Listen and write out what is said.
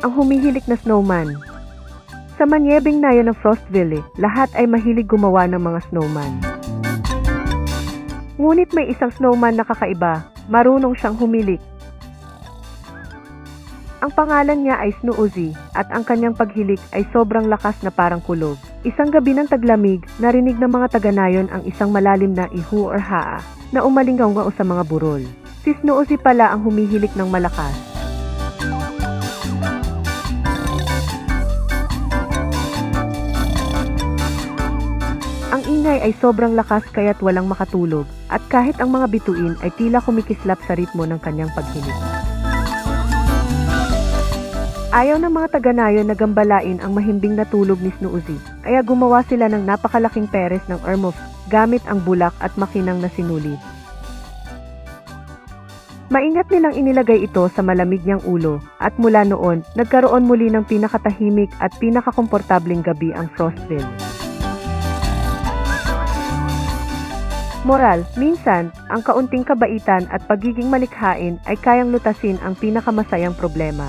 ang humihilik na snowman. Sa manyebing nayon ng Frostville, lahat ay mahilig gumawa ng mga snowman. Ngunit may isang snowman na kakaiba, marunong siyang humilik. Ang pangalan niya ay Snoozy at ang kanyang paghilik ay sobrang lakas na parang kulog. Isang gabi ng taglamig, narinig ng mga taga-nayon ang isang malalim na ihu or haa na umalingaw sa mga burol. Si Snoozy pala ang humihilik ng malakas. Ang ingay ay sobrang lakas kaya't walang makatulog at kahit ang mga bituin ay tila kumikislap sa ritmo ng kanyang paghilik. Ayaw ng mga taga-nayon na gambalain ang mahimbing na tulog ni Snoozy, kaya gumawa sila ng napakalaking peres ng Ermof gamit ang bulak at makinang na sinulid. Maingat nilang inilagay ito sa malamig niyang ulo at mula noon, nagkaroon muli ng pinakatahimik at pinakakomportabling gabi ang Frostville. Moral, minsan, ang kaunting kabaitan at pagiging malikhain ay kayang lutasin ang pinakamasayang problema.